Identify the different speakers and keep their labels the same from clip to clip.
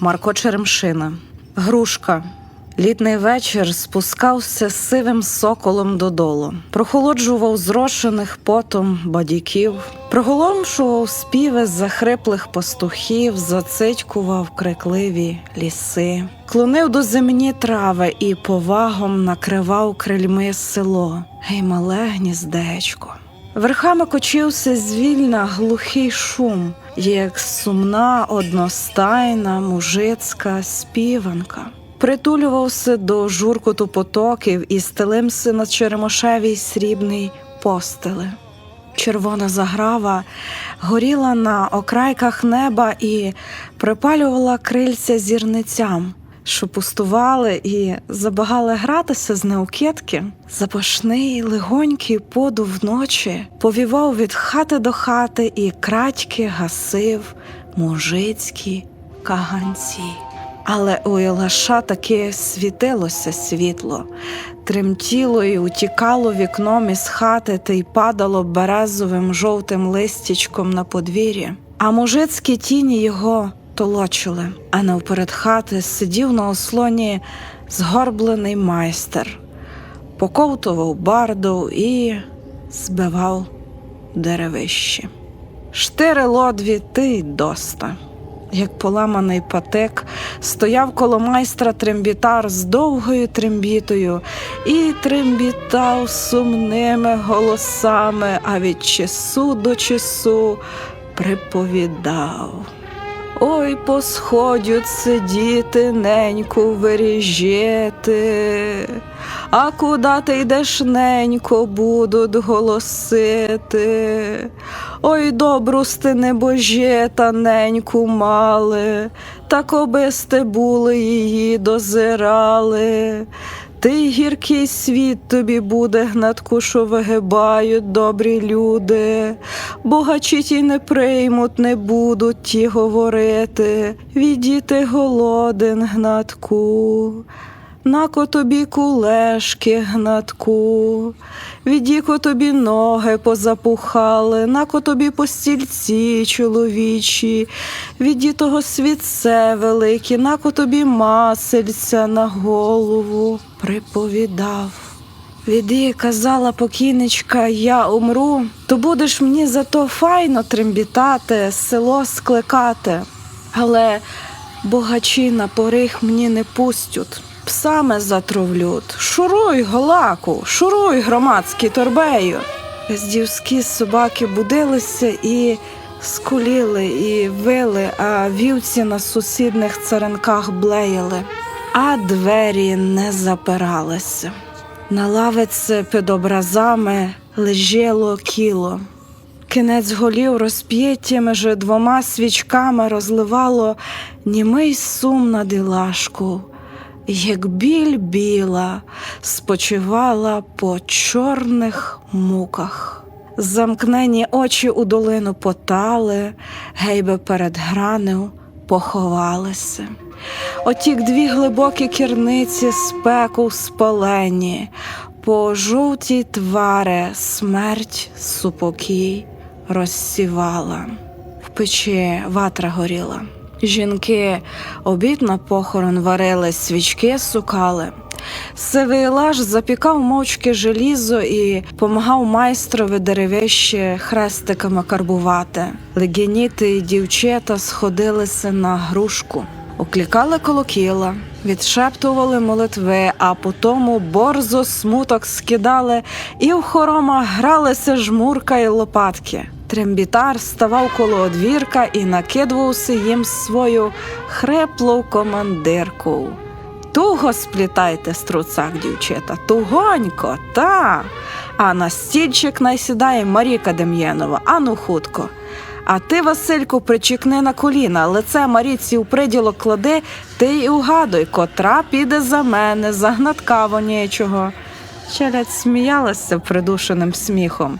Speaker 1: Марко Черемшина. Грушка. Літний вечір спускався сивим соколом додолу, прохолоджував зрошених потом бадіків, проголомшував співи захриплих пастухів, зацитькував крикливі ліси, клонив до земні трави і повагом накривав крильми село, гей мале гніздечко. Верхами кочився звільна глухий шум, як сумна, одностайна мужицька співанка. Притулювався до журкоту потоків і стелився на черемошевій срібний постели. Червона заграва горіла на окрайках неба і припалювала крильця зірницям, що пустували і забагали гратися з неукидки. Запашний легонький подув ночі повівав від хати до хати і крадьки гасив мужицькі каганці. Але у Ілаша таки світилося світло, тремтіло і утікало вікном із хати та й падало березовим жовтим листячком на подвір'я. А мужицькі тіні його толочили, а навперед хати сидів на ослоні згорблений майстер, поковтував барду і збивав деревище. Штири лодві ти й доста. Як поламаний патек, стояв коло майстра трембітар з довгою трембітою і трембітав сумними голосами, а від часу до часу приповідав. Ой, посходють сидіти, неньку виріжете, а куда ти йдеш, ненько, будуть голосити. Ой, добру сте небожета, неньку мали, так оби сте були її дозирали. Ти гіркий світ тобі буде, гнатку, що вигибають добрі люди, богачі ті не приймуть, не будуть ті говорити, відіти голоден, гнатку. Нако тобі кулешки, гнатку, відіко тобі ноги позапухали, нако тобі постільці чоловічі, віді того світце великі, нако тобі масельця на голову приповідав. Віді казала покійничка, я умру, то будеш мені зато файно трембітати, село скликати. Але богачі на порих мені не пустять. Псами затровлють. Шуруй, голаку, шуруй, громадський торбею. Здівські собаки будилися і скуліли, і вили, а вівці на сусідних царинках блеяли, а двері не запиралися. На лавиці під образами лежало кіло. Кінець голів розп'єті між двома свічками розливало німий сум на дилашку, як біль біла спочивала по чорних муках. Замкнені очі у долину потали, гейби перед гранею поховалися. Отік дві глибокі кірниці спеку спалені, по жовтій твари смерть супокій розсівала. В печі ватра горіла. Жінки обід на похорон варили, свічки сукали. Сивий лаш запікав мовчки желізо і помагав майстрові деревище хрестиками карбувати. Легініти й дівчата сходилися на грушку. Оклікали колокіла, відшептували молитви, а потому борзо смуток скидали, і в хоромах гралися жмурка й лопатки. Трембітар ставав коло одвірка і накидувався їм свою хреплу командирку. Туго сплітайте струцак, дівчата, тугонько, та. А на стільчик найсідає Маріка Дем'єнова, ану хутко. А ти, Васильку, причікни на коліна, лице Маріці у приділок клади, ти й угадуй, котра піде за мене, за гнатка вонячого. Челядь сміялася придушеним сміхом.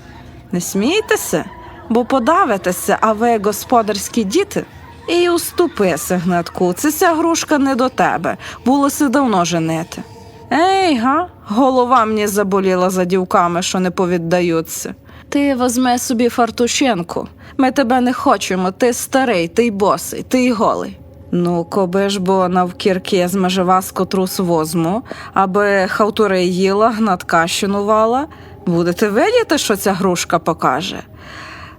Speaker 1: Не смійтеся, бо подавитеся, а ви господарські діти. І уступися, гнатку, це ця грушка не до тебе, булося давно женити. Ей га, голова мені заболіла за дівками, що не повіддаються. Ти возьми собі фартушенку. Ми тебе не хочемо, ти старий, ти босий, ти й голий. Ну, коби ж бо навкірки змеже вас котрус возьму, аби хавтури їла, гнатка щинувала, будете видіти, що ця грушка покаже.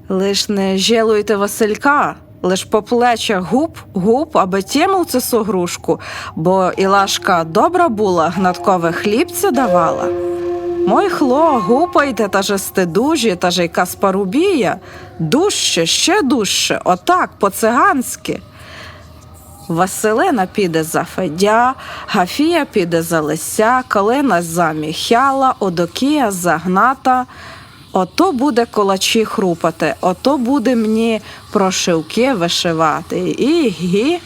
Speaker 1: Лиш не жалуйте Василька, лиш по плечах губ, губ, аби тімав це су грушку, бо Ілашка добра була, гнаткове хлібця давала. Мой хло, гупайте, та же стедужі, та же й каспарубія, дужче, ще дужче, отак, по-циганськи. Василина піде за Федя, Гафія піде за Лися, Калина за Міхяла, Одокія за Гната. Ото буде колачі хрупати, ото буде мені прошивки вишивати. І гі.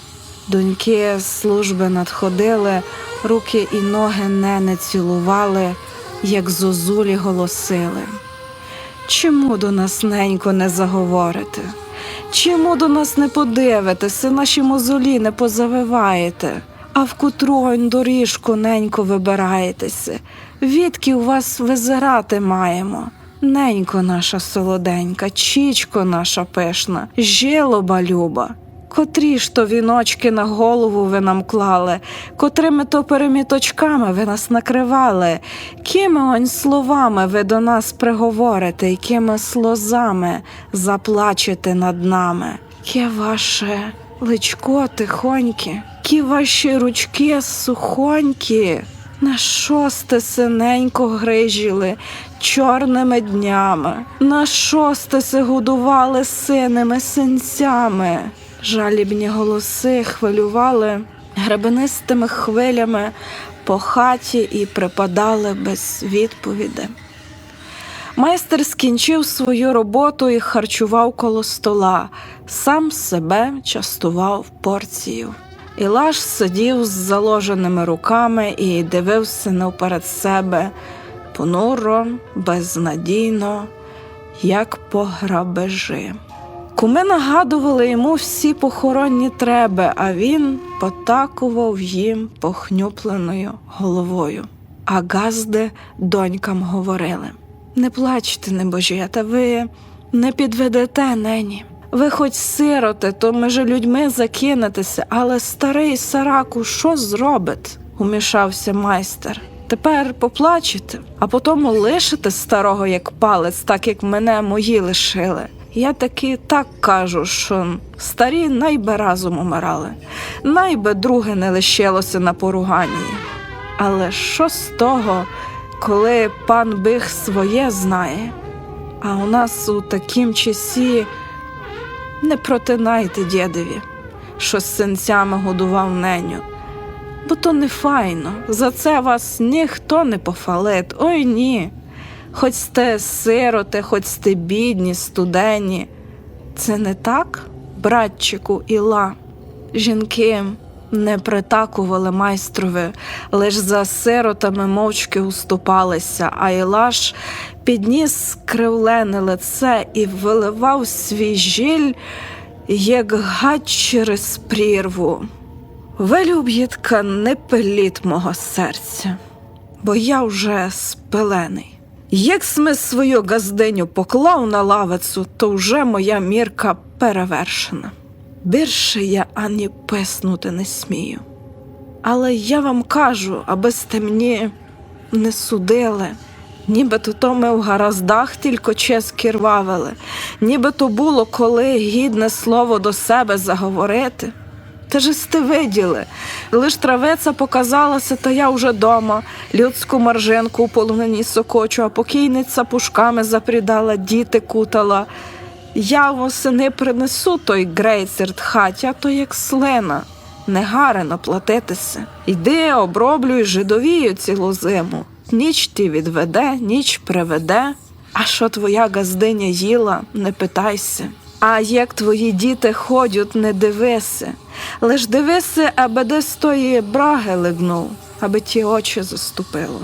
Speaker 1: Доньки з служби надходили, руки і ноги не, не цілували, як зозулі голосили. Чому до нас ненько не заговорите? Чому до нас не подивитеся, наші мозолі не позавиваєте, а в кутронь доріжку ненько вибираєтеся? Відки у вас визирати маємо? Ненько наша солоденька, чічко наша пишна, жілоба люба. Котрі ж то віночки на голову ви нам клали, котрими то переміточками ви нас накривали, кими онь словами ви до нас приговорите, якими слозами заплачете над нами. Ке ваше личко тихоньке, кі ваші ручки сухонькі, на що сте синенько грижіли чорними днями, на що сте годували синими синцями. Жалібні голоси хвилювали гребенистими хвилями по хаті і припадали без відповіді. Майстер скінчив свою роботу і харчував коло стола, сам себе частував порцією. Ілаш сидів з заложеними руками і дивився навперед себе понуро, безнадійно, як по грабежі. Куми нагадували йому всі похоронні треби, а він потакував їм похнюпленою головою. А газди донькам говорили: Не плачте, небожєта, ви не підведете нені. Ви хоч сироте, то меже людьми закинетеся, але старий сараку що зробить? умішався майстер. Тепер поплачете, а потім лишите старого як палець, так як мене мої лишили. Я таки так кажу, що старі найби разом умирали, найби друге не лишилося на поруганні. Але що з того, коли пан бих своє знає? А у нас у такім часі не протинайте дєдові, що з синцями годував неню. Бо то не файно, за це вас ніхто не пофалить, ой ні. Хоч сте сироте, хоч сте бідні, студені. Це не так, братчику Іла? Жінки не притакували майстрові, лиш за сиротами мовчки уступалися, а Ілаш підніс скривлене лице і виливав свій жиль, як гад через прірву. Ви, не пиліт мого серця, бо я вже спелений. Як сме свою газдиню поклав на лавицю, то вже моя мірка перевершена. Більше я ані писнути не смію. Але я вам кажу, аби сте мені не судили, ніби то ми в гараздах тільки чески рвавили, ніби то було коли гідне слово до себе заговорити. Та же сте виділи, лиш травиця показалася, та я вже дома, людську маржинку у полонині сокочу, а покійниця пушками запрідала, діти кутала. Я восени принесу той грейцерт хаті, а то як слина, не гарено платитися. Йди, оброблюй жидовію цілу зиму. Ніч ти відведе, ніч приведе. А що твоя газдиня їла, не питайся. А як твої діти ходять, не дивися. Лиш дивися, аби де з тої браги лигнув, аби ті очі заступило.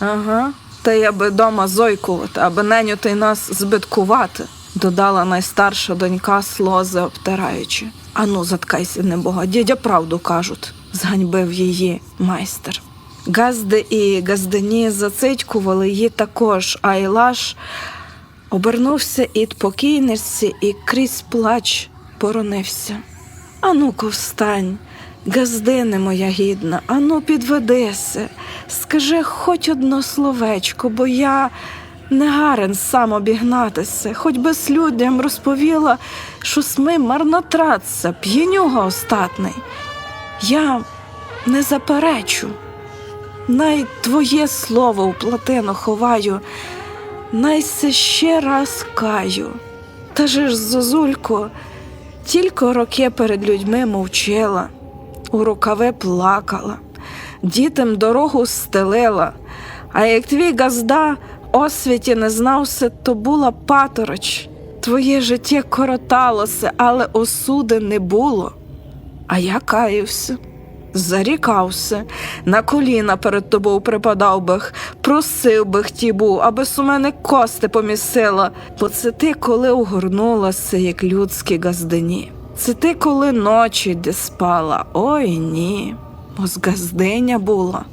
Speaker 1: Ага, та й аби дома зойкувати, аби неню ти нас збиткувати, додала найстарша донька слози обтираючи. Ану, заткайся, небога, дідя правду кажуть, зганьбив її майстер. Газди і газдині зацитькували її також, а Ілаш Обернувся ід покійниці і крізь плач боронився. Ану-ка, встань, газдине моя гідна, ану підведися, скажи хоч одно словечко, бо я не гарен сам обігнатися, хоч би с людям розповіла, що сми марнотратця, п'янюга остатний. Я не заперечу, най твоє слово у платину ховаю, най се ще раз каю. Та же ж, Зозулько, тільки роки перед людьми мовчила, у рукави плакала, дітям дорогу стелила, а як твій газда освіті не знався, то була патороч. Твоє життя короталося, але осуди не було. А я каявся, зарікався, на коліна перед тобою припадав бих, просив би ті був, аби у мене кости помісила, бо це ти, коли угорнулася, як людські газдині. Це ти, коли ночі де спала, ой ні, бо з газдиня була,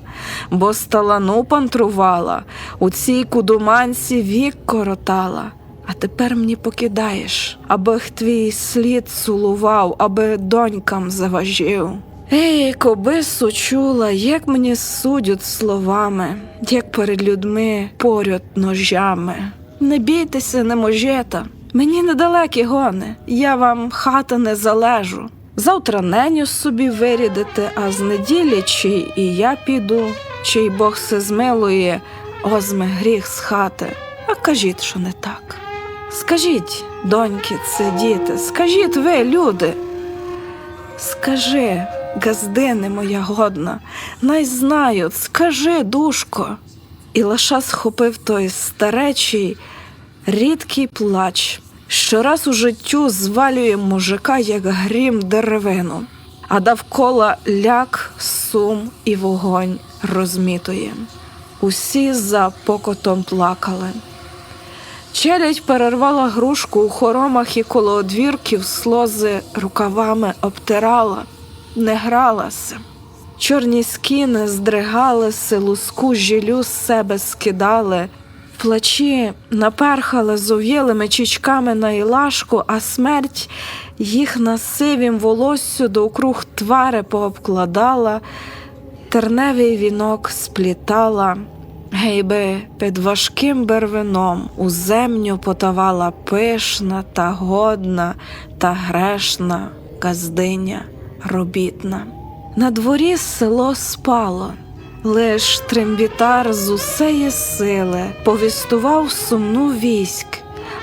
Speaker 1: бо з талану пантрувала, у цій кудуманці вік коротала. А тепер мені покидаєш, аби твій слід цілував, аби донькам заважив. Ей, коби сучула, як мені судять словами, як перед людьми поряд ножами. Не бійтеся, не можета, мені недалекі гони, я вам хата не залежу. Завтра неню собі вирідите, а з неділі чи і я піду, чий Бог се змилує, озме гріх з хати. А кажіть, що не так. Скажіть, доньки, це діти, скажіть ви, люди. Скажи, газдине моя годна, най знають, скажи, душко. І лиша схопив той старечий, рідкий плач, що раз у життю звалює мужика, як грім деревину, а довкола ляк, сум і вогонь розмітує. Усі за покотом плакали. Челядь перервала грушку у хоромах і коло одвірків слози рукавами обтирала, не гралася. Чорні скіни здригалися, луску жилю з себе скидали, плачі наперхали зов'єлими чічками на ілашку, а смерть їх на сивім волоссю до округ твари пообкладала, терневий вінок сплітала. Гейби під важким бервином у землю потавала пишна та годна та грешна газдиня робітна. На дворі село спало, лиш трембітар з усеї сили повістував сумну військ,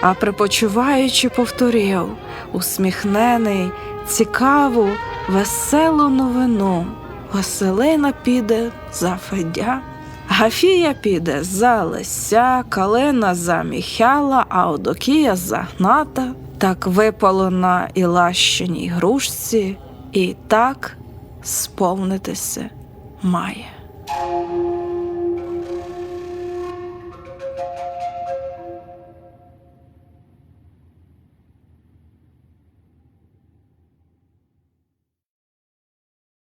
Speaker 1: а припочуваючи повторив усміхнений, цікаву, веселу новину. Василина піде за Федя. Гафія піде за Леся, Калина за Міхяла, а Одокія за Гната, так випало на Ілащиній грушці, і так сповнитися має.